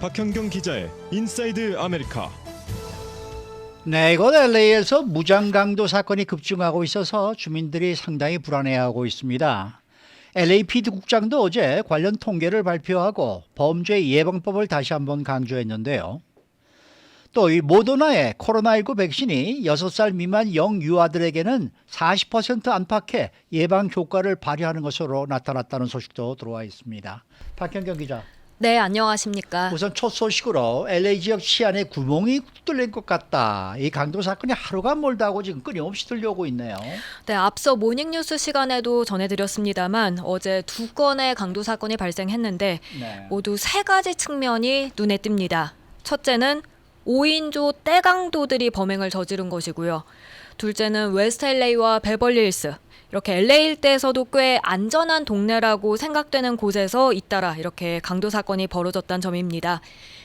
박현경 기자의 인사이드 아메리카. 네, 이곳 LA에서 무장 강도 사건이 급증하고 있어서 주민들이 상당히 불안해하고 있습니다. LAPD 국장도 어제 관련 통계를 발표하고 범죄 예방법을 다시 한번 강조했는데요. 또 이 모더나의 코로나19 백신이 6살 미만 영유아들에게는 40% 안팎의 예방 효과를 발휘하는 것으로 나타났다는 소식도 들어와 있습니다. 박현경 기자. 네, 안녕하십니까. 우선 첫 소식으로 LA 지역 치안에 구멍이 뚫린 것 같다. 이 강도 사건이 하루가 멀다 하고 지금 끊임없이 들려오고 있네요. 네, 앞서 모닝뉴스 시간에도 전해드렸습니다만 어제 두 건의 강도 사건이 발생했는데 네. 모두 세 가지 측면이 눈에 띕니다. 첫째는 5인조 떼강도들이 범행을 저지른 것이고요. 둘째는 웨스트 LA와 베벌리힐스 이렇게 LA 일대에서도 꽤 안전한 동네라고 생각되는 곳에서 잇따라 이렇게 강도 사건이 벌어졌다는 점입니다.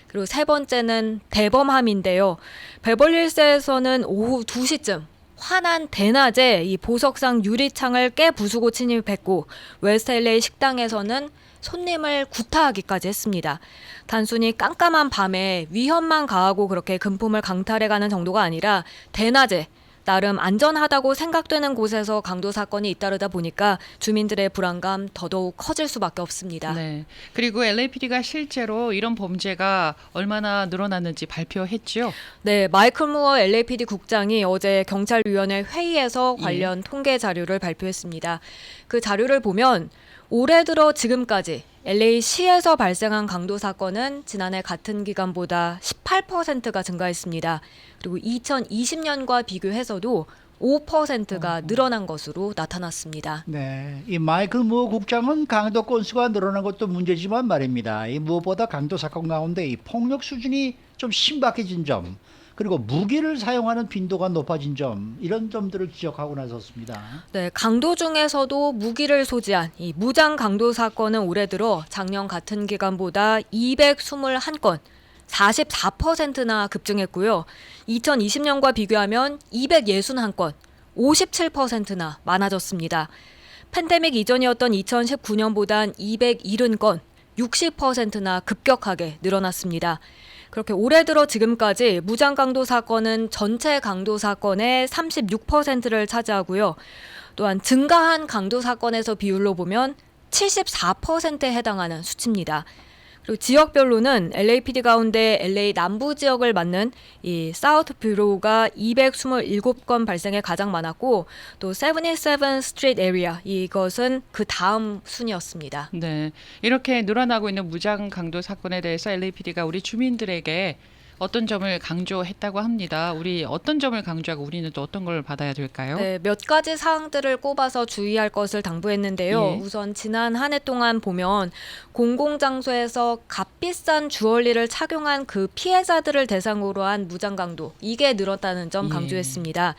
그리고 세 번째는 대범함인데요. 베벌리힐스에서는 오후 2시쯤 환한 대낮에 이 보석상 유리창을 깨 부수고 침입했고 웨스트 LA 식당에서는 손님을 구타하기까지 했습니다. 단순히 깜깜한 밤에 위험만 가하고 그렇게 금품을 강탈해가는 정도가 아니라 대낮에 나름 안전하다고 생각되는 곳에서 강도 사건이 잇따르다 보니까 주민들의 불안감 더더욱 커질 수밖에 없습니다. 네. 그리고 LAPD가 실제로 이런 범죄가 얼마나 늘어났는지 발표했죠. 네, 마이클 무어 LAPD 국장이 어제 경찰위원회 회의에서 관련 통계 자료를 발표했습니다. 그 자료를 보면 올해 들어 지금까지 LA시에서 발생한 강도 사건은 지난해 같은 기간보다 18%가 증가했습니다. 그리고 2020년과 비교해서도 5%가 늘어난 것으로 나타났습니다. 네. 이 마이클 무어 국장은 강도 건수가 늘어난 것도 문제지만 말입니다. 이 무엇보다 강도 사건 가운데 이 폭력 수준이 좀 심각해진 점, 그리고 무기를 사용하는 빈도가 높아진 점, 이런 점들을 지적하고 나섰습니다. 네, 강도 중에서도 무기를 소지한 이 무장 강도 사건은 올해 들어 작년 같은 기간보다 221건, 44%나 급증했고요. 2020년과 비교하면 261건, 57%나 많아졌습니다. 팬데믹 이전이었던 2019년보단 270건, 60%나 급격하게 늘어났습니다. 그렇게 올해 들어 지금까지 무장 강도 사건은 전체 강도 사건의 36%를 차지하고요. 또한 증가한 강도 사건에서 비율로 보면 74%에 해당하는 수치입니다. 그리고 지역별로는 LAPD 가운데 LA 남부 지역을 맡는 이 사우트 뷰로가 227건 발생에 가장 많았고 또 77 스트리트 에리아 이것은 그 다음 순이었습니다. 네. 이렇게 늘어나고 있는 무장 강도 사건에 대해서 LAPD가 우리 주민들에게 어떤 점을 강조했다고 합니다. 우리 어떤 점을 강조하고 우리는 또 어떤 걸 받아야 될까요? 네, 몇 가지 사항들을 꼽아서 주의할 것을 당부했는데요. 예. 우선 지난 한 해 동안 보면 공공장소에서 값비싼 주얼리를 착용한 그 피해자들을 대상으로 한 무장 강도 이게 늘었다는 점 예. 강조했습니다.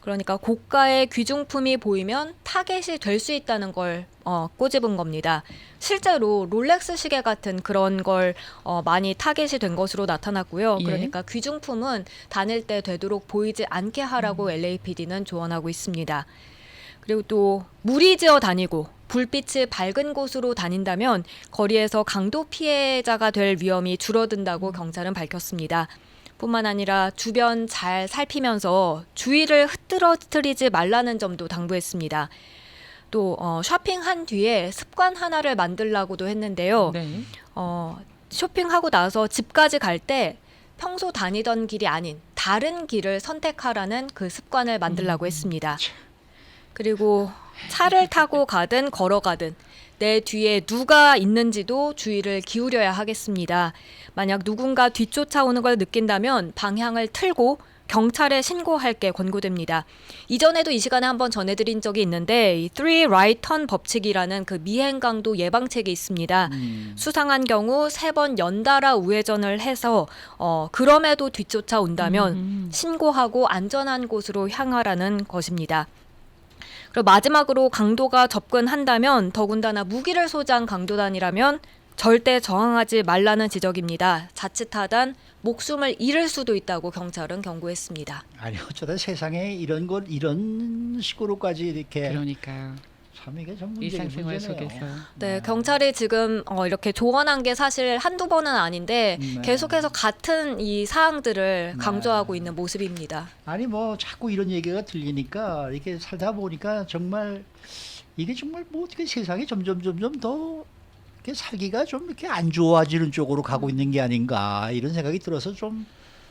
그러니까 고가의 귀중품이 보이면 타겟이 될 수 있다는 걸 어, 꼬집은 겁니다. 실제로 롤렉스 시계 같은 그런 걸 어, 많이 타겟이 된 것으로 나타났고요. 예. 그러니까 귀중품은 다닐 때 되도록 보이지 않게 하라고 LAPD는 조언하고 있습니다. 그리고 또 무리지어 다니고 불빛이 밝은 곳으로 다닌다면 거리에서 강도 피해자가 될 위험이 줄어든다고 경찰은 밝혔습니다. 뿐만 아니라 주변 잘 살피면서 주의를 흐트러뜨리지 말라는 점도 당부했습니다. 또 어, 쇼핑한 뒤에 습관 하나를 만들라고도 했는데요. 네. 어, 쇼핑하고 나서 집까지 갈 때 평소 다니던 길이 아닌 다른 길을 선택하라는 그 습관을 만들라고 했습니다. 그리고 차를 타고 가든 걸어가든 내 뒤에 누가 있는지도 주의를 기울여야 하겠습니다. 만약 누군가 뒤쫓아오는 걸 느낀다면 방향을 틀고 경찰에 신고할 게 권고됩니다. 이전에도 이 시간에 한번 전해드린 적이 있는데 이 Three Right Turn 법칙이라는 그 미행 강도 예방책이 있습니다. 음. 수상한 경우 세 번 연달아 우회전을 해서 어 그럼에도 뒤쫓아 온다면 음. 신고하고 안전한 곳으로 향하라는 것입니다. 그리고 마지막으로 강도가 접근한다면 더군다나 무기를 소지한 강도단이라면 절대 저항하지 말라는 지적입니다. 자칫하단 목숨을 잃을 수도 있다고 경찰은 경고했습니다. 아니 어쩌다 세상에 이런 것 이런 식으로까지 이렇게 그러니까요. 참 이게 좀 문제, 일상생활 문제네요. 속에서. 네, 경찰이 지금 어, 이렇게 조언한 게 사실 한두 번은 아닌데 네. 계속해서 같은 이 사항들을 네. 강조하고 있는 모습입니다. 아니 뭐 자꾸 이런 얘기가 들리니까 이렇게 살다 보니까 정말 이게 정말 뭐 어떻게 세상이 점점 점점 더 이렇게 살기가 좀 이렇게 안 좋아지는 쪽으로 가고 있는 게 아닌가 이런 생각이 들어서 좀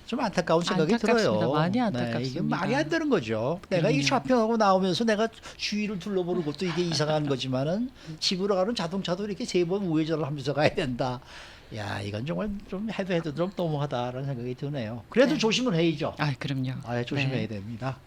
좀 안타까운 생각이. 들어요. 많이 네, 이게 안타깝습니다. 말이 안 되는 거죠. 내가 이. 쇼핑하고 나오면서 내가 주위를 둘러보는 것도 이게 이상한 거지만은 집으로 가는 자동차도 이렇게 세 번 우회전을 하면서 가야 된다. 야 이건 정말 좀 해도 해도 좀 너무하다라는 생각이 드네요. 그래도 네. 조심은 해야죠. 아, 그럼요. 아, 조심해야 네. 됩니다.